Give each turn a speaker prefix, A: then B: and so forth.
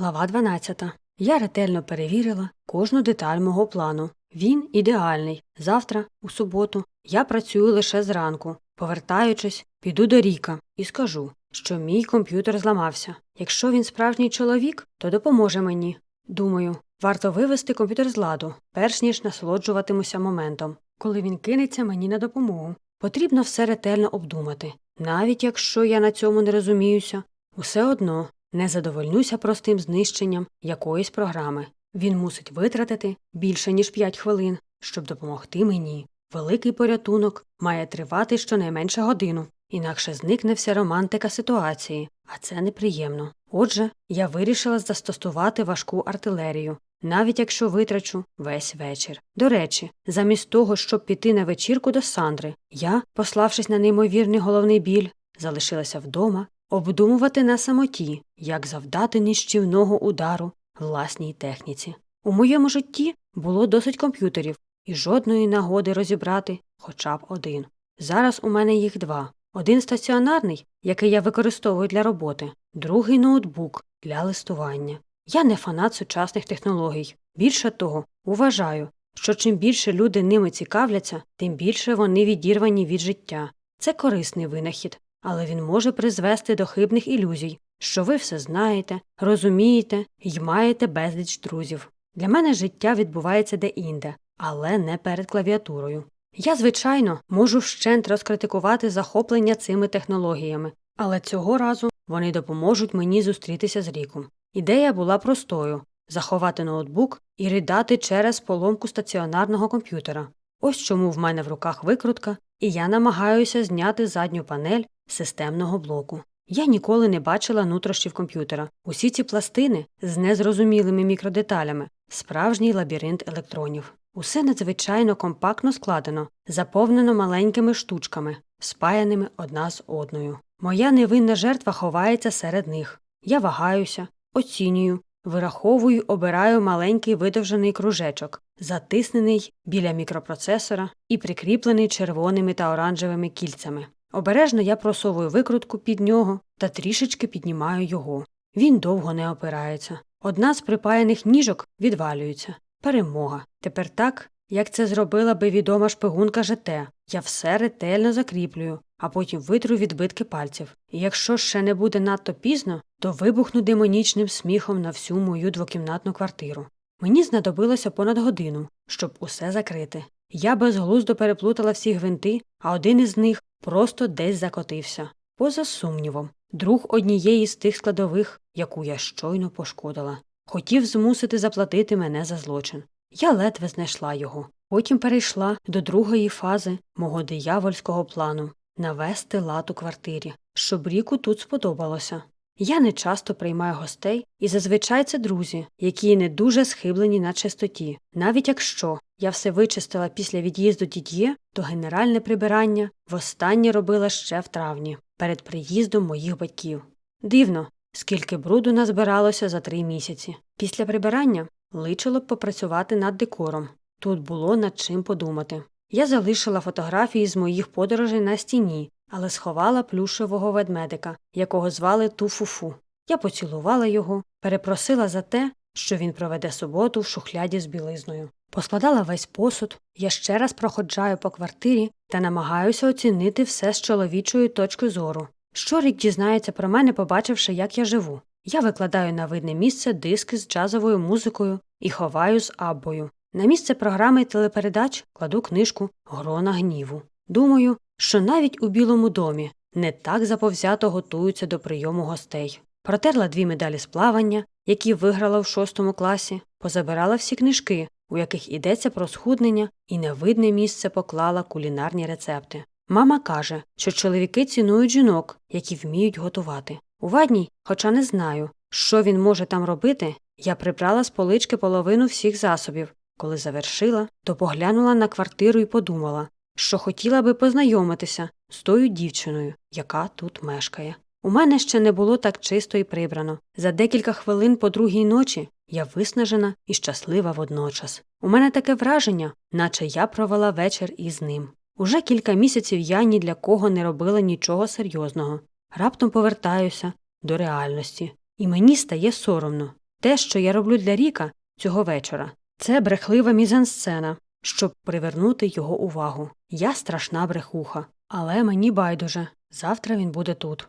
A: Глава 12. Я ретельно перевірила кожну деталь мого плану. Він ідеальний. Завтра, у суботу, я працюю лише зранку. Повертаючись, піду до Ріка і скажу, що мій комп'ютер зламався. Якщо він справжній чоловік, то допоможе мені. Думаю, варто вивести комп'ютер з ладу, перш ніж насолоджуватимуся моментом. Коли він кинеться мені на допомогу, потрібно все ретельно обдумати. Навіть якщо я на цьому не розуміюся, усе одно не задовольнюся простим знищенням якоїсь програми. Він мусить витратити більше ніж 5 хвилин, щоб допомогти мені. Великий порятунок має тривати щонайменше годину, інакше зникне вся романтика ситуації, а це неприємно. Отже, я вирішила застосувати важку артилерію, навіть якщо витрачу весь вечір. До речі, замість того, щоб піти на вечірку до Сандри, я, пославшись на неймовірний головний біль, залишилася вдома обдумувати на самоті, як завдати нищівного удару власній техніці. У моєму житті було досить комп'ютерів і жодної нагоди розібрати хоча б один. Зараз у мене їх два. Один стаціонарний, який я використовую для роботи, другий ноутбук для листування. Я не фанат сучасних технологій. Більше того, вважаю, що чим більше люди ними цікавляться, тим більше вони відірвані від життя. Це корисний винахід, але він може призвести до хибних ілюзій, що ви все знаєте, розумієте і маєте безліч друзів. Для мене життя відбувається де-інде, але не перед клавіатурою. Я, звичайно, можу вщент розкритикувати захоплення цими технологіями, але цього разу вони допоможуть мені зустрітися з ріком. Ідея була простою заховати ноутбук і ридати через поломку стаціонарного комп'ютера. Ось чому в мене в руках викрутка, і я намагаюся зняти задню панель системного блоку. Я ніколи не бачила нутрощів комп'ютера. Усі ці пластини з незрозумілими мікродеталями, справжній лабіринт електронів. Усе надзвичайно компактно складено, заповнено маленькими штучками, спаяними одна з одною. Моя невинна жертва ховається серед них. Я вагаюся, оцінюю, вираховую, обираю маленький видовжений кружечок, затиснений біля мікропроцесора і прикріплений червоними та оранжевими кільцями. Обережно я просовую викрутку під нього та трішечки піднімаю його. Він довго не опирається. Одна з припаяних ніжок відвалюється. Перемога. Тепер так, як це зробила би відома шпигунка ЖТ. Я все ретельно закріплюю, а потім витру відбитки пальців. І якщо ще не буде надто пізно, то вибухну демонічним сміхом на всю мою двокімнатну квартиру. Мені знадобилося понад годину, щоб усе закрити. Я безглуздо переплутала всі гвинти, а один із них просто десь закотився. Поза сумнівом, друг однієї з тих складових, яку я щойно пошкодила. Хотів змусити заплатити мене за злочин. Я ледве знайшла його. Потім перейшла до другої фази мого диявольського плану навести лад у квартирі, щоб ріку тут сподобалося. Я не часто приймаю гостей, і зазвичай це друзі, які не дуже схиблені на чистоті. Навіть якщо я все вичистила після від'їзду дід'є, то генеральне прибирання востаннє робила ще в травні, перед приїздом моїх батьків. Дивно, скільки бруду назбиралося за три місяці. Після прибирання личило б попрацювати над декором. Тут було над чим подумати. Я залишила фотографії з моїх подорожей на стіні, але сховала плюшевого ведмедика, якого звали Туфуфу. Я поцілувала його, перепросила за те, що він проведе суботу в шухляді з білизною. Поскладала весь посуд, я ще раз проходжаю по квартирі та намагаюся оцінити все з чоловічої точки зору. Що рік дізнається про мене, побачивши, як я живу. Я викладаю на видне місце диски з джазовою музикою і ховаю з аббою. На місце програми телепередач кладу книжку Грона гніву. Думаю, що навіть у Білому домі не так заповзято готуються до прийому гостей. Протерла дві медалі з плавання, які виграла в шостому класі, позабирала всі книжки, у яких йдеться про схуднення, і на видне місце поклала кулінарні рецепти. Мама каже, що чоловіки цінують жінок, які вміють готувати. У вадній, хоча не знаю, що він може там робити, я прибрала з полички половину всіх засобів. Коли завершила, то поглянула на квартиру і подумала, що хотіла би познайомитися з тою дівчиною, яка тут мешкає. У мене ще не було так чисто і прибрано. За декілька хвилин по другій ночі я виснажена і щаслива водночас. У мене таке враження, наче я провела вечір із ним. Уже кілька місяців я ні для кого не робила нічого серйозного. Раптом повертаюся до реальності, і мені стає соромно. Те, що я роблю для Ріка цього вечора, це брехлива мізансцена, щоб привернути його увагу. Я страшна брехуха. Але мені байдуже. Завтра він буде тут.